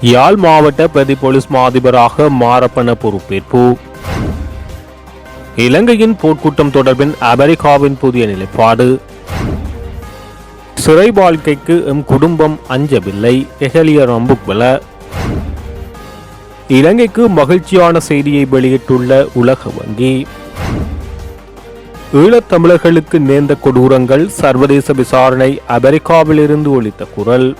யாழ் மாவட்ட பிரதி போலீஸ் மாதிபராக மாரப்பன பொறுப்பேற்பு. இலங்கையின் போர்க்கூட்டம் தொடர்பின் அமெரிக்காவின் புதிய நிலைப்பாடு. சிறை வாழ்க்கைக்கு எம் குடும்பம் அஞ்சவில்லை எஹலியர் அம்புக்வல இலங்கைக்கு மகிழ்ச்சியான செய்தியை வெளியிட்டுள்ள உலக வங்கி. ஈழத்தமிழர்களுக்கு நேர்ந்த கொடூரங்கள் சர்வதேச விசாரணை அமெரிக்காவிலிருந்து ஒழித்த குரல்.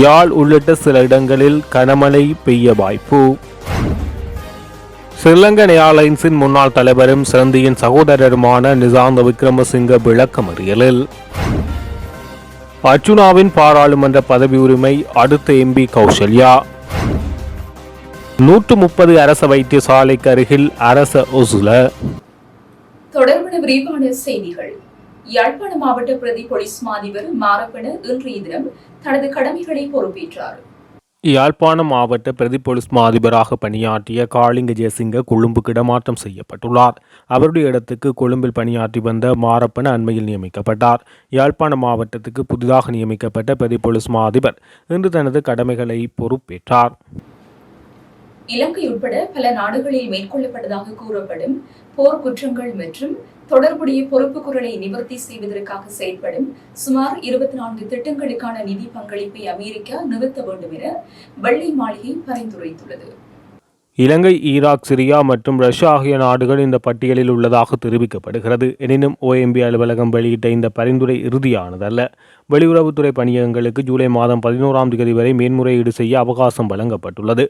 யாழ் உள்ளிட்ட சில இடங்களில் கனமழை பெய்ய வாய்ப்பு. ஸ்ரீலங்கன் ஏர்லைன்ஸின் முன்னாள் தலைவரும் சிறந்தியின் சகோதரருமான நிசாந்த விக்ரமசிங்க விளக்கமறியலில் அர்ஜுனாவின் பாராளுமன்ற பதவி உரிமை அடுத்த எம்பி கௌசல்யா. நூற்று முப்பது அரச வைத்தியசாலைக்கு அருகில் அரச ஒசுல. தொடர்பான விரிவான செய்திகள். யாழ்ப்பாண மாவட்ட பிரதி போலீஸ் மாதிபர் மாரப்பன இன்றைய தினம் தனது கடமைகளை பொறுப்பேற்றார். யாழ்ப்பாணம் மாவட்ட பிரதி போலீஸ் மா அதிபராக பணியாற்றிய காளிங்க ஜெயசிங்க கொழும்புக்கு இடமாற்றம் செய்யப்பட்டுள்ளார். அவருடைய இடத்துக்கு கொழும்பில் பணியாற்றி வந்த மாரப்பன் அண்மையில் நியமிக்கப்பட்டார். யாழ்ப்பாணம் மாவட்டத்துக்கு புதிதாக நியமிக்கப்பட்ட பிரதி போலீஸ் மா அதிபர் இன்று தனது கடமைகளை பொறுப்பேற்றார். இலங்கை உட்பட பல நாடுகளில் மேற்கொள்ளப்பட்டதாக கூறப்படும் போர் குற்றங்கள் மற்றும் தொடர்புடைய பொறுப்புக்குரலை நிவர்த்தி செய்வதற்காக செயல்படும் சுமார் இருபத்தி நான்கு திட்டங்களுக்கான நிதி பங்களிப்பை அமெரிக்கா நிறுத்த வேண்டும் என வெள்ளை மாளிகை பரிந்துரைத்துள்ளது. இலங்கை ஈராக் சிரியா மற்றும் ரஷ்யா ஆகிய நாடுகள் இந்த பட்டியலில் உள்ளதாக தெரிவிக்கப்படுகிறது. எனினும் ஓஎம்பி அலுவலகம் வெளியிட்ட இந்த பரிந்துரை இறுதியானதல்ல. வெளியுறவுத்துறை பணியகங்களுக்கு ஜூலை மாதம் பதினோராம் தேதி வரை மேன்முறையீடு செய்ய அவகாசம் வழங்கப்பட்டுள்ளது.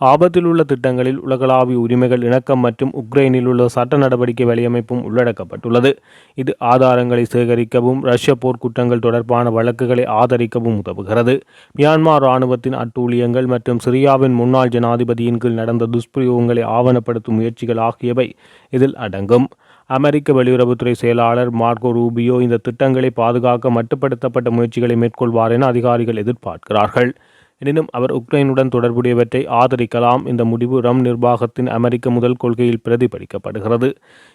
ஆபத்தில் உள்ள திட்டங்களில் உலகளாவிய உரிமைகள் இணக்கம் மற்றும் உக்ரைனில் உள்ள சட்ட நடவடிக்கை வலியமைப்பும் உள்ளடக்கப்பட்டுள்ளது. இது ஆதாரங்களை சேகரிக்கவும் ரஷ்ய போர்க்குற்றங்கள் தொடர்பான வழக்குகளை ஆதரிக்கவும் உதவுகிறது. மியான்மர் இராணுவத்தின் அட்டூழியங்கள் மற்றும் சிரியாவின் முன்னாள் ஜனாதிபதியின் கீழ் நடந்த துஷ்பிரயோகங்களை ஆவணப்படுத்தும் முயற்சிகள் ஆகியவை இதில் அடங்கும். அமெரிக்க வெளியுறவுத்துறை செயலாளர் மார்கோ ரூபியோ இந்த திட்டங்களை பாதுகாக்க மட்டுப்படுத்தப்பட்ட முயற்சிகளை மேற்கொள்வார் என அதிகாரிகள் எதிர்பார்க்கிறார்கள். எனினும் அவர் உக்ரைனுடன் தொடர்புடையவற்றை ஆதரிக்கலாம். இந்த முடிவு ரம் நிர்வாகத்தின் அமெரிக்க முதல் கொள்கையில் பிரதிபலிக்கப்படுகிறது.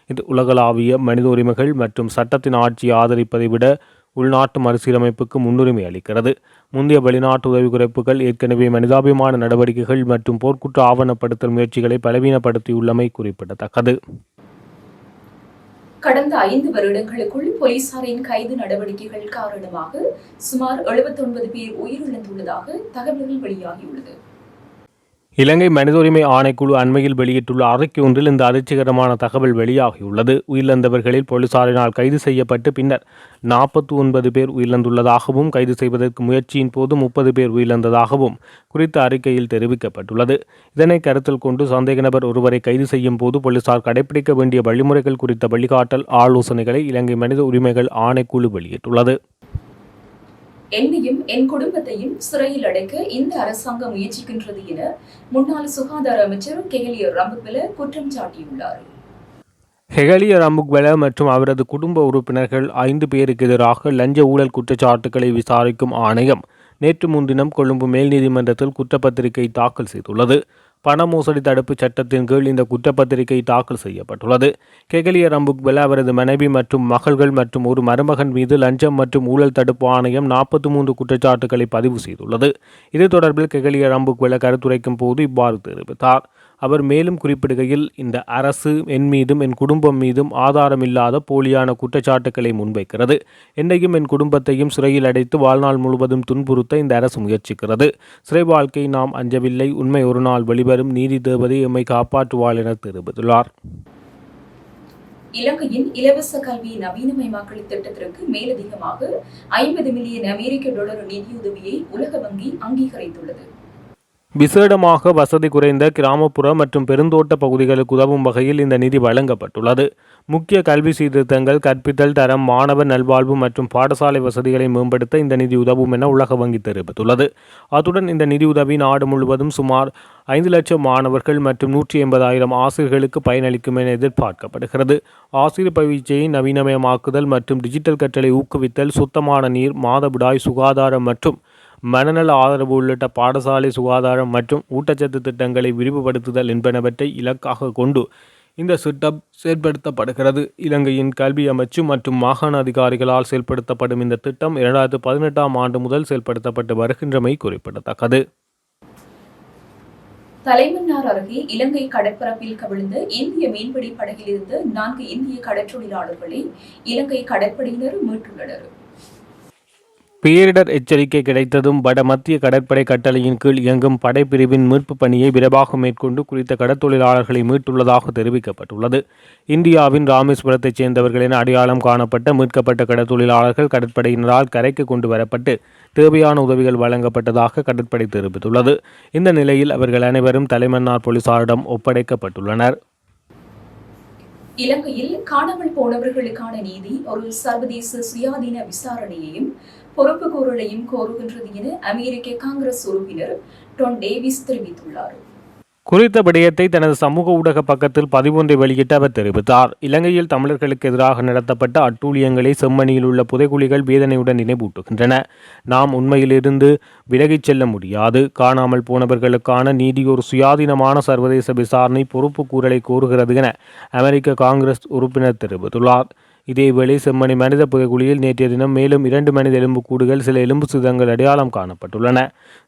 இது உலகளாவிய மனித உரிமைகள் மற்றும் சட்டத்தின் ஆட்சியை ஆதரிப்பதை விட உள்நாட்டு மறுசீரமைப்புக்கு முன்னுரிமை அளிக்கிறது. முந்தைய வெளிநாட்டு உதவி குறைப்புகள் ஏற்கனவே மனிதாபிமான நடவடிக்கைகள் மற்றும் போர்க்குற்ற ஆவணப்படுத்தல் முயற்சிகளை பலவீனப்படுத்தியுள்ளமை குறிப்பிடத்தக்கது. கடந்த ஐந்து வருடங்களுக்குள் போலீசாரின் கைது நடவடிக்கைகள் காரணமாக சுமார் 79 பேர் உயிரிழந்துள்ளதாக தகவல்கள் வெளியாகியுள்ளது. இலங்கை மனித உரிமை ஆணைக்குழு அண்மையில் வெளியிட்டுள்ள அறிக்கை ஒன்றில் இந்த அதிர்ச்சிகரமான தகவல் வெளியாகியுள்ளது. உயிரிழந்தவர்களில் போலீசாரினால் கைது செய்யப்பட்டு பின்னர் நாற்பத்தி ஒன்பது பேர் உயிரிழந்துள்ளதாகவும் கைது செய்வதற்கு முயற்சியின் போது முப்பது பேர் உயிரிழந்ததாகவும் குறித்த அறிக்கையில் தெரிவிக்கப்பட்டுள்ளது. இதனை கருத்தில் கொண்டு சந்தேக நபர் ஒருவரை கைது செய்யும் போது போலீசார் கடைபிடிக்க வேண்டிய வழிமுறைகள் குறித்த வழிகாட்டல் ஆலோசனைகளை இலங்கை மனித உரிமைகள் ஆணைக்குழு வெளியிட்டுள்ளது. என்னையும் என் குடும்பத்தையும் சிறையில் அடைக்க இந்த அரசாங்கம் முயற்சிக்கின்றது என முன்னாள் சுகாதார அமைச்சர் கெஹலிய ரம்புக்வெல குற்றம் சாட்டியுள்ளார். ஹெகலிய ரம்புக்வெல மற்றும் அவரது குடும்ப உறுப்பினர்கள் ஐந்து பேருக்கு எதிராக லஞ்ச ஊழல் குற்றச்சாட்டுகளை விசாரிக்கும் ஆணையம் நேற்று முன்தினம் கொழும்பு மேல் நீதிமன்றத்தில் குற்றப்பத்திரிகை தாக்கல் செய்துள்ளது. பண மோசடி தடுப்பு சட்டத்தின் கீழ் இந்த குற்றப்பத்திரிகை தாக்கல் செய்யப்பட்டுள்ளது. கெகலிய ரம்புக்வெல அவரது மனைவி மற்றும் மகள்கள் மற்றும் ஒரு மருமகன் மீது லஞ்சம் மற்றும் ஊழல் தடுப்பு ஆணையம் நாற்பத்தி மூன்று குற்றச்சாட்டுகளை பதிவு செய்துள்ளது. இது தொடர்பில் கெகலிய ரம்புக்வெல கருத்துரைக்கும் போது இவ்வாறு தெரிவித்தார். அவர் மேலும் குறிப்பிடுகையில் இந்த அரசு என் மீதும் என் குடும்பம் மீதும் ஆதாரமில்லாத போலியான குற்றச்சாட்டுக்களை முன்வைக்கிறது. என்னையும் என் குடும்பத்தையும் சிறையில் அடைத்து வாழ்நாள் முழுவதும் துன்புறுத்த இந்த அரசு முயற்சிக்கிறது. சிறை வாழ்க்கை நாம் அஞ்சவில்லை. உண்மை ஒரு நாள் வெளிவரும். நீதி தேவதை எம்மை காப்பாற்றுவாள் என தெரிவித்துள்ளார். இலங்கையின் இலவச கல்வி நவீனமயமாக்கல் திட்டத்திற்கு மேலதிகமாக ஐம்பது மில்லியன் அமெரிக்க டாலர் நிதியுதவியை உலக வங்கி அங்கீகரித்துள்ளது. விசேடமாக வசதி குறைந்த கிராமப்புற மற்றும் பெருந்தோட்ட பகுதிகளுக்கு உதவும் வகையில் இந்த நிதி வழங்கப்பட்டுள்ளது. முக்கிய கல்வி சீர்திருத்தங்கள் கற்பித்தல் தரம் மாணவர் நல்வாழ்வு மற்றும் பாடசாலை வசதிகளை மேம்படுத்த இந்த நிதி உதவும் என உலக வங்கி தெரிவித்துள்ளது. அத்துடன் இந்த நிதியுதவி நாடு முழுவதும் சுமார் ஐந்து லட்சம் மாணவர்கள் மற்றும் நூற்றி எண்பதாயிரம் ஆசிரியர்களுக்கு பயனளிக்கும் என எதிர்பார்க்கப்படுகிறது. ஆசிரியர் பயிற்சியை நவீனமயமாக்குதல் மற்றும் டிஜிட்டல் கற்றலை ஊக்குவித்தல் சுத்தமான நீர் மாதவிடாய் சுகாதாரம் மற்றும் மனநல ஆதரவு உள்ளிட்ட பாடசாலை சுகாதாரம் மற்றும் ஊட்டச்சத்து திட்டங்களை விரிவுபடுத்துதல் என்பனவற்றை இலக்காக கொண்டு இந்த திட்டம் செயல்படுத்தப்படுகிறது. இலங்கையின் கல்வி அமைச்சு மற்றும் மாகாண அதிகாரிகளால் செயல்படுத்தப்படும் இந்த திட்டம் இரண்டாயிரத்து பதினெட்டாம் ஆண்டு முதல் செயல்படுத்தப்பட்டு வருகின்றமை குறிப்பிடத்தக்கது. தலைமன்னார் அருகே இலங்கை கடற்பரப்பில் கவிழ்ந்த இந்திய மீன்பிடி படகிலிருந்து நான்கு இந்திய கடற்றொழிலாளர்களை இலங்கை கடற்படையினர் மீட்டுள்ளனர். பேரிடர் எச்சரிக்கை கிடைத்ததும் வட மத்திய கடற்படை கட்டளையின் கீழ் இயங்கும் படைப்பிரிவின் மீட்பு பணியை விரைவாக மேற்கொண்டு குறித்த கடற்தொழிலாளர்களை மீட்டுள்ளதாக தெரிவிக்கப்பட்டுள்ளது. இந்தியாவின் ராமேஸ்வரத்தைச் சேர்ந்தவர்கள் என அடையாளம் காணப்பட்ட மீட்கப்பட்ட கடற்தொழிலாளர்கள் கடற்படையினரால் கரைக்கு கொண்டு வரப்பட்டு தேவையான உதவிகள் வழங்கப்பட்டதாக கடற்படை தெரிவித்துள்ளது. இந்த நிலையில் அவர்கள் அனைவரும் தலைமன்னார் போலீசாரிடம் ஒப்படைக்கப்பட்டுள்ளனர். இலங்கையில் காணாமல் போனவர்களுக்கான நீதி ஒரு சர்வதேச சுயாதீன விசாரணையையும் பொறுப்புக்கூறலையும் கோருகின்றது என அமெரிக்க காங்கிரஸ் உறுப்பினர் டொன் டேவிஸ் தெரிவித்துள்ளார். குறித்த விடயத்தை தனது சமூக ஊடக பக்கத்தில் பதிவொன்றை வெளியிட்டு அவர் தெரிவித்தார். இலங்கையில் தமிழர்களுக்கு எதிராக நடத்தப்பட்ட அட்டூழியங்களை செம்மணியில் உள்ள புதைகுழிகள் வேதனையுடன் நினைவூட்டுகின்றன. நாம் உண்மையிலிருந்து விலகிச் செல்ல முடியாது. காணாமல் போனவர்களுக்கான நீதி ஒரு சுயாதீனமான சர்வதேச விசாரணை பொறுப்பு கூறலை கோருகிறது என அமெரிக்க காங்கிரஸ் உறுப்பினர் தெரிவித்துள்ளார். இதேவேளை செம்மணி மனித புதைக்குழியில் நேற்றைய தினம் மேலும் இரண்டு மனித எலும்புக்கூடுகள் சில எலும்பு சுதங்கள் அடையாளம் காணப்பட்டுள்ளன.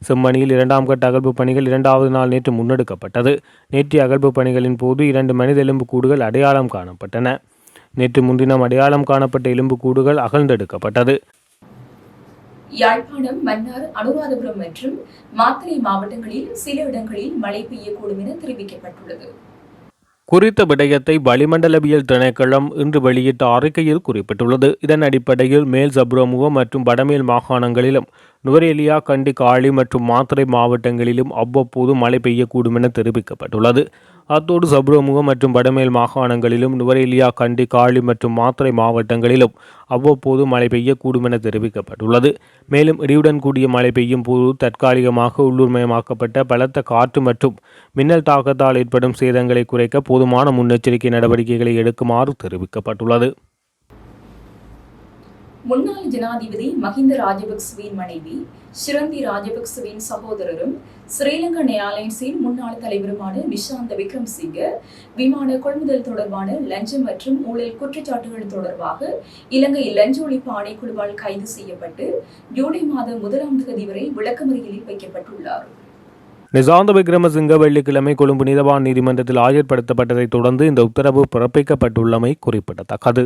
செம்மணியில் இரண்டாம் கட்ட அகழ்வு பணிகள் இரண்டாவது நாள் நேற்று முன்னெடுக்கப்பட்டது. நேற்றைய அகழ்வு பணிகளின் போது இரண்டு மனித எலும்புக்கூடுகள் அடையாளம் காணப்பட்டன. நேற்று முன்தினம் அடையாளம் காணப்பட்ட எலும்புக்கூடுகள் அகழ்ந்தெடுக்கப்பட்டது. யாழ்ப்பாணம் மன்னார் அனுராதபுரம் மற்றும் மாத்தளை மாவட்டங்களில் சில இடங்களில் மழை பெய்யக்கூடும் என தெரிவிக்கப்பட்டுள்ளது. குறித்த விடயத்தை வளிமண்டலவியல் திணைக்களம் இன்று வெளியிட்ட அறிக்கையில் குறிப்பிட்டுள்ளது. இதன் அடிப்படையில் மேல் சப்ரமுகம் மற்றும் வடமேல் மாகாணங்களிலும் நுவரேலியா கண்டி காளி மற்றும் மாத்திரை மாவட்டங்களிலும் அவ்வப்போது மழை பெய்யக்கூடும் என தெரிவிக்கப்பட்டுள்ளது. அத்தோடு சப்ரமுகம் மற்றும் வடமேல் மாகாணங்களிலும் நுவரேலியா கண்டி காளி மற்றும் மாத்திரை மாவட்டங்களிலும் அவ்வப்போது மழை பெய்யக்கூடும் என தெரிவிக்கப்பட்டுள்ளது. மேலும் இடியுடன் கூடிய மழை பெய்யும் போது தற்காலிகமாக உள்ளூர்மயமாக்கப்பட்ட பலத்த காற்று மற்றும் மின்னல் தாக்கத்தால் ஏற்படும் சேதங்களை குறைக்க போதுமான முன்னெச்சரிக்கை நடவடிக்கைகளை எடுக்குமாறு தெரிவிக்கப்பட்டுள்ளது. முன்னாள் ஜனாதிபதி மஹிந்த ராஜபக்சவின் மனைவி ஷிரந்தி ராஜபக்சவின் சகோதரரும் ஸ்ரீலங்கன் ஏர்லைன்ஸின் முன்னாள் தலைவருமான நிஷாந்த விக்ரம்சிங்க விமான கொள்முதல் தொடர்பான லஞ்சம் மற்றும் ஊழல் குற்றச்சாட்டுகள் தொடர்பாக இலங்கை லஞ்ச ஒழிப்பு ஆணைக்குழுவால் கைது செய்யப்பட்டு ஜூலை மாதம் முதலாம் தேதி வரை விளக்கமறியலில் வைக்கப்பட்டுள்ளார். நிசாந்த விக்ரமசிங்க வெள்ளிக்கிழமை கொழும்பு நீதவான் நீதிமன்றத்தில் ஆஜர்படுத்தப்பட்டதைத் தொடர்ந்து இந்த உத்தரவு பிறப்பிக்கப்பட்டுள்ளமை குறிப்பிடத்தக்கது.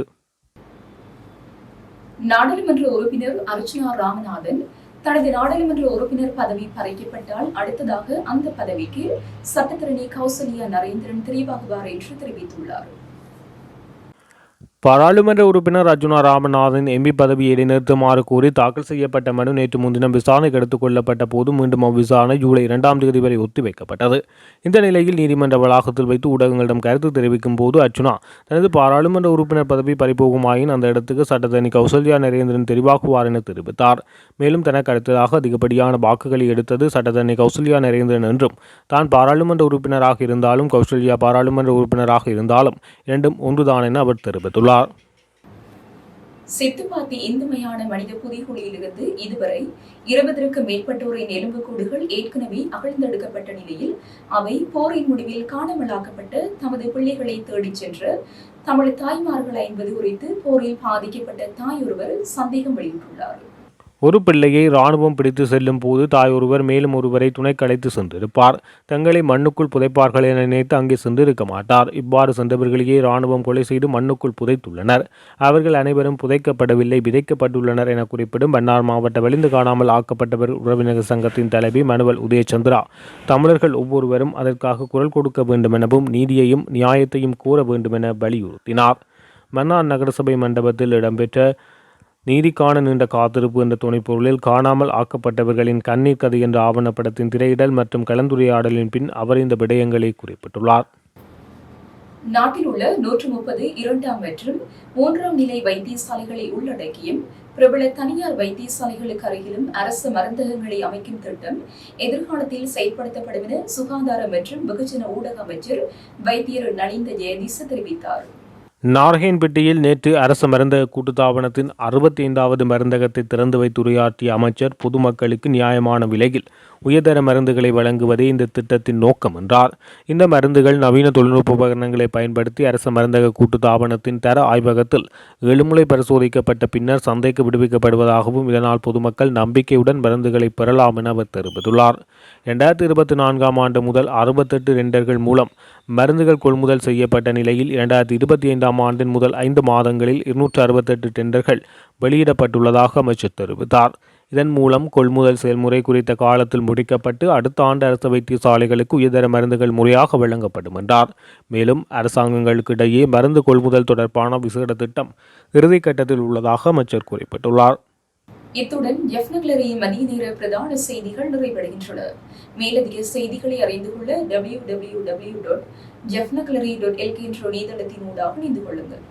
நாடாளுமன்ற உறுப்பினர் அர்ச்சனா ராமநாதன் தனது நாடாளுமன்ற உறுப்பினர் பதவி பறிக்கப்பட்டால் அடுத்ததாக அந்த பதவிக்கு சட்டத்தரணி கௌசல்யா நரேந்திரன் தெரிவாகுவார் என்று தெரிவித்துள்ளார். பாராளுமன்ற உறுப்பினர் அர்ஜுனா ராமநாதன் எம்பி பதவியை இடைநிறுத்துமாறு கூறி தாக்கல் செய்யப்பட்ட மனு நேற்று முன்தினம் விசாரணைக்கு எடுத்துக் கொள்ளப்பட்ட போது மீண்டும் அவ்விசாரணை ஜூலை இரண்டாம் தேதி வரை ஒத்திவைக்கப்பட்டது. இந்த நிலையில் நீதிமன்ற வளாகத்தில் வைத்து ஊடகங்களிடம் கருத்து தெரிவிக்கும் போது அர்ஜுனா தனது பாராளுமன்ற உறுப்பினர் பதவி பறிபோகுமாயின் அந்த இடத்துக்கு சட்டத்தரணி கௌசல்யா நரேந்திரன் தெரிவாக்குவார் என தெரிவித்தார். மேலும் தனக்கு அடுத்ததாக அதிகப்படியான வாக்குகளை எடுத்தது சட்டத்தரணி கௌசல்யா நரேந்திரன் என்றும் தான் பாராளுமன்ற உறுப்பினராக இருந்தாலும் கௌசல்யா பாராளுமன்ற உறுப்பினராக இருந்தாலும் இரண்டும் ஒன்றுதான் என அவர் தெரிவித்துள்ளார். சித்துப்பாத்தி இந்து மயான மனித புதைகுழியிலிருந்து இதுவரை இருபதற்கும் மேற்பட்டோரின் எலும்புக்கூடுகள் ஏற்கனவே அகழ்ந்தெடுக்கப்பட்ட நிலையில் அவை போரின் முடிவில் காணாமலாக்கப்பட்ட தமது பிள்ளைகளை தேடிச் சென்ற தமிழ் தாய்மார்கள் என்பது குறித்து போரில் பாதிக்கப்பட்ட தாய் ஒருவர் சந்தேகம் வெளியிட்டுள்ளார். ஒரு பிள்ளையை இராணுவம் பிடித்து செல்லும் போது தாய் ஒருவர் மேலும் ஒருவரை துணைக்கு அழைத்து சென்றிருப்பார் தங்களை மண்ணுக்குள் புதைப்பார்கள் என நினைத்து அங்கே சென்றிருக்க மாட்டார். இவ்வாறு சென்றவர்களையே இராணுவம் கொலை செய்து மண்ணுக்குள் புதைத்துள்ளனர். அவர்கள் அனைவரும் புதைக்கப்படவில்லை விதைக்கப்பட்டுள்ளனர் என குறிப்பிடும் மன்னார் மாவட்ட வலிந்து காணாமல் ஆக்கப்பட்டவர் உறவினர் சங்கத்தின் தலைவி மனுவல் உதயச்சந்திரா. தமிழர்கள் ஒவ்வொருவரும் அதற்காக குரல் கொடுக்க வேண்டும் எனவும் நீதியையும் நியாயத்தையும் கூற வேண்டும் என வலியுறுத்தினார். மன்னார் நகரசபை மண்டபத்தில் இடம்பெற்ற நீதிக்கான நீண்ட காத்திருப்பு என்ற துணைப்பொருளில் காணாமல் ஆக்கப்பட்டவர்களின் கண்ணீர் கதை என்ற ஆவணப்படத்தின் திரையிடல் மற்றும் கலந்துரையாடலின் பின் அவர் இந்த விடயங்களை குறிப்பிட்டுள்ளார். நாட்டில் உள்ள நூற்று முப்பது இரண்டாம் மற்றும் மூன்றாம் நிலை வைத்தியசாலைகளை உள்ளடக்கியும் பிரபல தனியார் வைத்தியசாலைகளுக்கு அருகிலும் அரசு மருந்தகங்களை அமைக்கும் திட்டம் எதிர்காலத்தில் செயல்படுத்தப்படும் என சுகாதார மற்றும் வெகுஜன ஊடக அமைச்சர் வைத்தியர் நலிந்த ஜெயதீச தெரிவித்தார். நார்கேன்பட்டியில் நேற்று அரசு மருந்தக கூட்டுத்தாபனத்தின் அறுபத்தி ஐந்தாவது மருந்தகத்தை திறந்து வைத்து உரையாற்றிய அமைச்சர் பொதுமக்களுக்கு நியாயமான விலையில் உயர்தர மருந்துகளை வழங்குவதே இந்த திட்டத்தின் நோக்கம் என்றார். இந்த மருந்துகள் நவீன தொழில்நுட்ப உபகரணங்களை பயன்படுத்தி அரச மருந்தக கூட்டு தாபனத்தின் தர ஆய்வகத்தில் எழுமுறை பரிசோதிக்கப்பட்ட பின்னர் சந்தைக்கு விடுவிக்கப்படுவதாகவும் இதனால் பொதுமக்கள் நம்பிக்கையுடன் மருந்துகளை பெறலாம் என அவர் தெரிவித்துள்ளார். இரண்டாயிரத்தி இருபத்தி நான்காம் ஆண்டு முதல் அறுபத்தெட்டு டெண்டர்கள் மூலம் மருந்துகள் கொள்முதல் செய்யப்பட்ட நிலையில் இரண்டாயிரத்தி இருபத்தி ஐந்தாம் ஆண்டின் முதல் ஐந்து மாதங்களில் இருநூற்று அறுபத்தெட்டு டெண்டர்கள் வெளியிடப்பட்டுள்ளதாக அமைச்சர் தெரிவித்தார். இதன் மூலம் கொள்முதல் செயல்முறை குறித்த காலத்தில் முடிக்கப்பட்டு அடுத்த ஆண்டு அரசு வைத்தியசாலைகளுக்கு உயர்தர மருந்துகள் முறையாக வழங்கப்படும் என்றார். மேலும் அரசாங்கங்களுக்கு இடையே மருந்து கொள்முதல் தொடர்பான விசேட திட்டம் இறுதிக்கட்டத்தில் உள்ளதாக அமைச்சர் குறிப்பிட்டுள்ளார். இத்துடன் எஃப் ஜெஃப்னக்லரி மதிய நேர பிரதான செய்திகள் நிறைவடைகின்றன. மேலதிக செய்திகளை அறிந்து கொள்ள டபிள்யூ டபிள்யூ டபிள்யூ டாட் ஜெஃப் ஜெஃப்னக்லரி டாட் எல்கே என்ற இணையதளத்தின் ஊடாக இணைந்து கொள்ளுங்கள்.